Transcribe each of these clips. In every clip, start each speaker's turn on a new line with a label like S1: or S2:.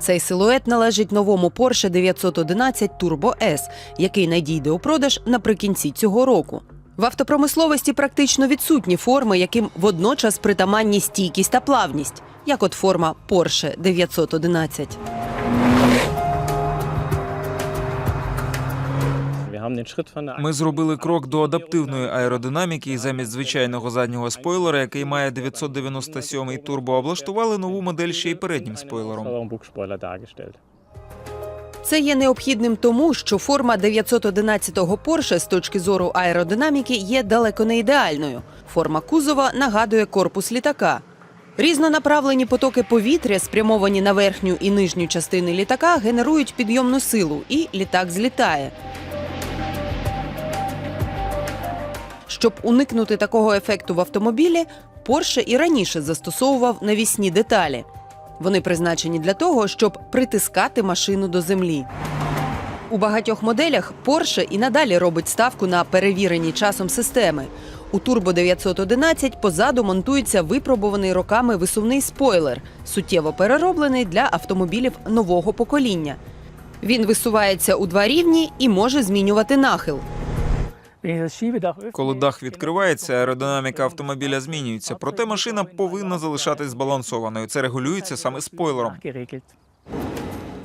S1: Цей силует належить новому Porsche 911 Turbo S, який надійде у продаж наприкінці цього року. В автопромисловості практично відсутні форми, яким водночас притаманні стійкість та плавність, як от форма Porsche 911.
S2: Ми зробили крок до адаптивної аеродинаміки і замість звичайного заднього спойлера, який має 997-й турбо, облаштували нову модель ще й переднім спойлером.
S1: Це є необхідним тому, що форма 911-го Porsche з точки зору аеродинаміки є далеко не ідеальною. Форма кузова нагадує корпус літака. Різнонаправлені потоки повітря, спрямовані на верхню і нижню частини літака, генерують підйомну силу, і літак злітає. Щоб уникнути такого ефекту в автомобілі, Porsche і раніше застосовував навісні деталі. Вони призначені для того, щоб притискати машину до землі. У багатьох моделях Porsche і надалі робить ставку на перевірені часом системи. У Turbo 911 позаду монтується випробуваний роками висувний спойлер, суттєво перероблений для автомобілів нового покоління. Він висувається у два рівні і може змінювати нахил.
S2: Коли дах відкривається, аеродинаміка автомобіля змінюється, проте машина повинна залишатись збалансованою. Це регулюється саме спойлером.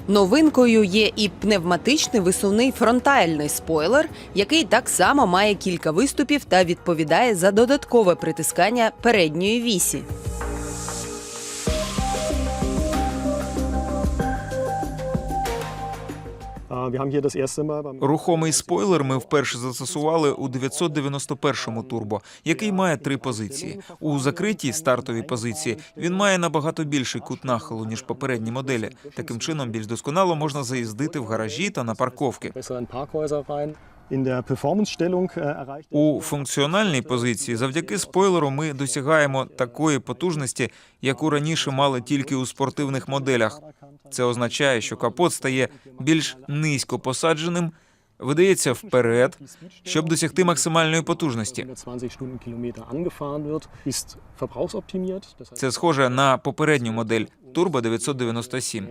S1: Новинкою є і пневматичний висувний фронтальний спойлер, який так само має кілька виступів та відповідає за додаткове притискання передньої вісі.
S2: Рухомий спойлер ми вперше застосували у 991-му турбо, який має три позиції. У закритій стартовій позиції він має набагато більший кут нахилу ніж попередні моделі. Таким чином, більш досконало можна заїздити в гаражі та на парковки.
S3: Äh,
S2: У функціональній позиції завдяки спойлеру ми досягаємо такої потужності, яку раніше мали тільки у спортивних моделях. Це означає, що капот стає більш низько посадженим, видається вперед, щоб досягти максимальної потужності.
S3: 120 Stundenkilometer angefahren wird, ist verbrauchsoptimiert. Das
S2: Це схоже на попередню модель Turbo 997.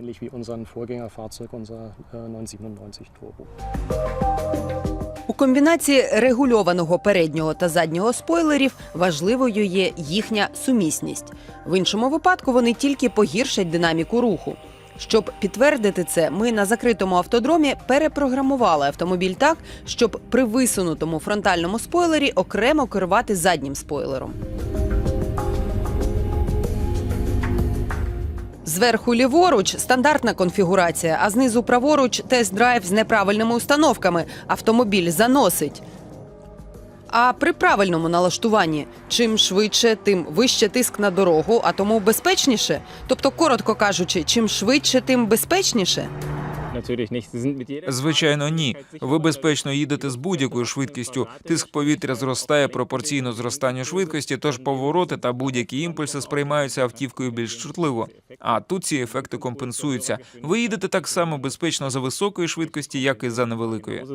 S3: Ähnlich wie unseren Vorgängerfahrzeug, unser 997 Turbo.
S1: У комбінації регульованого переднього та заднього спойлерів важливою є їхня сумісність. В іншому випадку вони тільки погіршать динаміку руху. Щоб підтвердити це, ми на закритому автодромі перепрограмували автомобіль так, щоб при висунутому фронтальному спойлері окремо керувати заднім спойлером. Зверху ліворуч стандартна конфігурація, а знизу праворуч тест-драйв з неправильними установками. Автомобіль заносить. А при правильному налаштуванні чим швидше, тим вище тиск на дорогу, а тому безпечніше. Тобто, коротко кажучи, чим швидше, тим безпечніше.
S2: Звичайно, ні. Ви безпечно їдете з будь-якою швидкістю. Тиск повітря зростає пропорційно зростанню швидкості, тож повороти та будь-які імпульси сприймаються автівкою більш чутливо. А тут ці ефекти компенсуються. Ви їдете так само безпечно за високої швидкості, як і за невеликої.